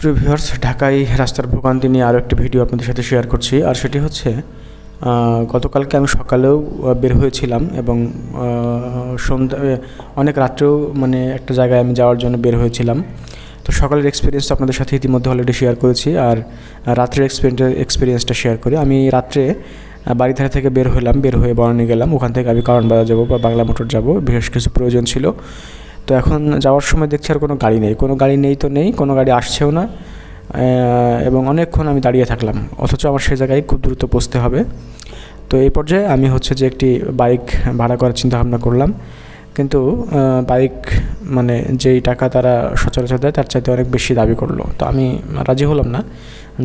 সুপ্রিয় ভিউয়ার্স ঢাকায় রাস্তার ভোগান্তি নিয়ে আরও একটি ভিডিও আপনাদের সাথে শেয়ার করছি। আর সেটি হচ্ছে গতকালকে আমি সকালেও বের হয়েছিলাম এবং সন্ধ্যা অনেক রাত্রেও মানে একটা জায়গায় আমি যাওয়ার জন্য বের হয়েছিলাম। তো সকালের এক্সপিরিয়েন্স আপনাদের সাথে ইতিমধ্যে অলরেডি শেয়ার করেছি। আর রাত্রের এক্সপিরিয়েন্স এক্সপিরিয়েন্সটা শেয়ার করি। আমি রাত্রে বাড়ি ধারে থেকে বের হলাম, বের হয়ে বরণে গেলাম। ওখান থেকে আমি কারণ বাজার যাব বা বাংলা মোটর যাব, বিশেষ কিছু প্রয়োজন ছিল। তো এখন যাওয়ার সময় দেখছি আর কোনো গাড়ি নেই। কোনো গাড়ি নেই তো নেই, কোনো গাড়ি আসছেও না। এবং অনেকক্ষণ আমি দাঁড়িয়ে থাকলাম। অথচ আমার সে জায়গায় খুব দ্রুত পৌঁছতে হবে। তো এই পর্যায়ে আমি হচ্ছে যে একটি বাইক ভাড়া করার চিন্তা ভাবনা করলাম। কিন্তু বাইক মানে যেই টাকা তারা সচরাচর দেয় তার চাইতে অনেক বেশি দাবি করল। তো আমি রাজি হলাম না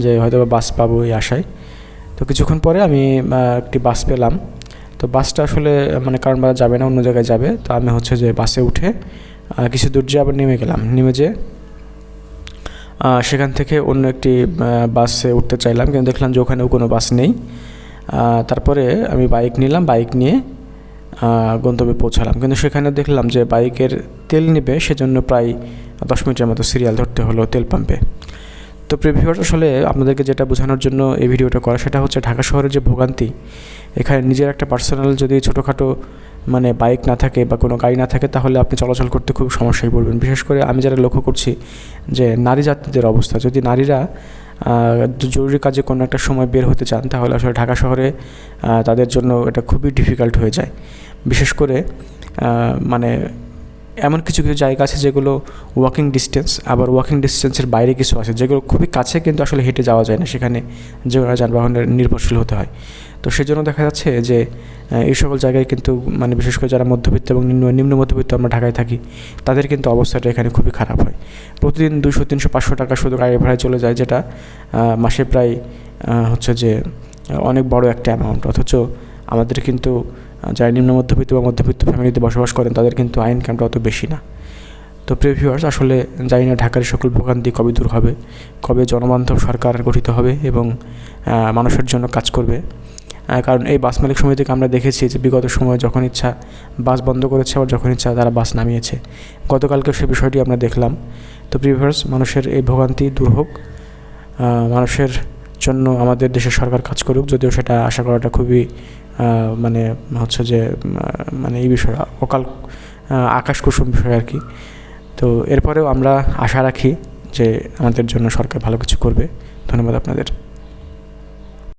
যে হয়তো বাস পাবো এই আশায়। তো কিছুক্ষণ পরে আমি একটি বাস পেলাম। তো বাসটা আসলে মানে কারণ বাজার যাবে না, অন্য জায়গায় যাবে। তো আমি হচ্ছে যে বাসে উঠে কিছু দূর যেয়ে আবার নেমে গেলাম। নেমে যে সেখান থেকে অন্য একটি বাসে উঠতে চাইলাম। কিন্তু দেখলাম যে ওখানেও কোনো বাস নেই। তারপরে আমি বাইক নিলাম। বাইক নিয়ে গন্তব্যে পৌঁছালাম। কিন্তু সেখানে দেখলাম যে বাইকের তেল নেবে, সেজন্য প্রায় দশ মিনিটের মতো সিরিয়াল ধরতে হলো তেল পাম্পে। তো প্রিভিউয়ার আসলে আপনাদেরকে যেটা বোঝানোর জন্য এই ভিডিওটা করা, সেটা হচ্ছে ঢাকা শহরের যে ভোগান্তি, এখানে নিজের একটা পার্সোনাল যদি ছোটোখাটো মানে বাইক না থাকে বা কোনো গাড়ি না থাকে, তাহলে আপনি চলাচল করতে খুব সমস্যায় পড়বেন। বিশেষ করে আমি যারা লক্ষ্য করছি যে নারী যাত্রীদের অবস্থা, যদি নারীরা জরুরি কাজে কোনো একটা সময় বের হতে চান, তাহলে আসলে ঢাকা শহরে তাদের জন্য এটা খুবই ডিফিকাল্ট হয়ে যায়। বিশেষ করে মানে এমন কিছু কিছু জায়গা আছে যেগুলো ওয়াকিং ডিস্টেন্স আবার ওয়াকিং ডিস্টেন্সের বাইরে কিছু আছে যেগুলো খুবই কাছে কিন্তু আসলে হেঁটে যাওয়া যায় না। সেখানে যে যানবাহনের নির্ভরশীল হতে হয়। তো সেজন্য দেখা যাচ্ছে যে এই সকল জায়গায় কিন্তু মানে বিশেষ করে যারা মধ্যবিত্ত এবং নিম্ন নিম্ন মধ্যবিত্ত আমরা ঢাকায় থাকি, তাদের কিন্তু অবস্থাটা এখানে খুবই খারাপ হয়। প্রতিদিন দুশো তিনশো, পাঁচশো টাকা শুধু গাড়ি ভাড়ায় চলে যায় যেটা মাসে প্রায় হচ্ছে যে অনেক বড় একটা অ্যামাউন্ট অথচ আমাদের কিন্তু যারা নিম্ন মধ্যবিত্ত বা মধ্যবিত্ত ফ্যামিলিতে বসবাস করেন, তাদের কিন্তু আয় ইনকামটা অত বেশি না। তো প্রিভিউয়ার্স আসলে জানি না ঢাকার সকল ভোগান্তি কবে দূর হবে, কবে জনবান্ধব সরকার গঠিত হবে এবং মানুষের জন্য কাজ করবে। কারণ এই বাস মালিক সমিতিকে আমরা দেখেছি যে বিগত সময়ে যখন ইচ্ছা বাস বন্ধ করেছে, আবার যখন ইচ্ছা তারা বাস নামিয়েছে। গতকালকে সে বিষয়টি আমরা দেখলাম। তো প্রিভিউয়ার্স মানুষের এই ভোগান্তি দূর হোক। মানুষের জন্য আমাদের দেশের সরকার কাজ করুক, যদিও সেটা আশা করাটা খুবই মানে হচ্ছে যে মানে এই বিষয়ে অকাল আকাশ কুসুম বিষয় আর কি। তো এরপরেও আমরা আশা রাখি যে আমাদের জন্য সরকার ভালো কিছু করবে। ধন্যবাদ আপনাদের।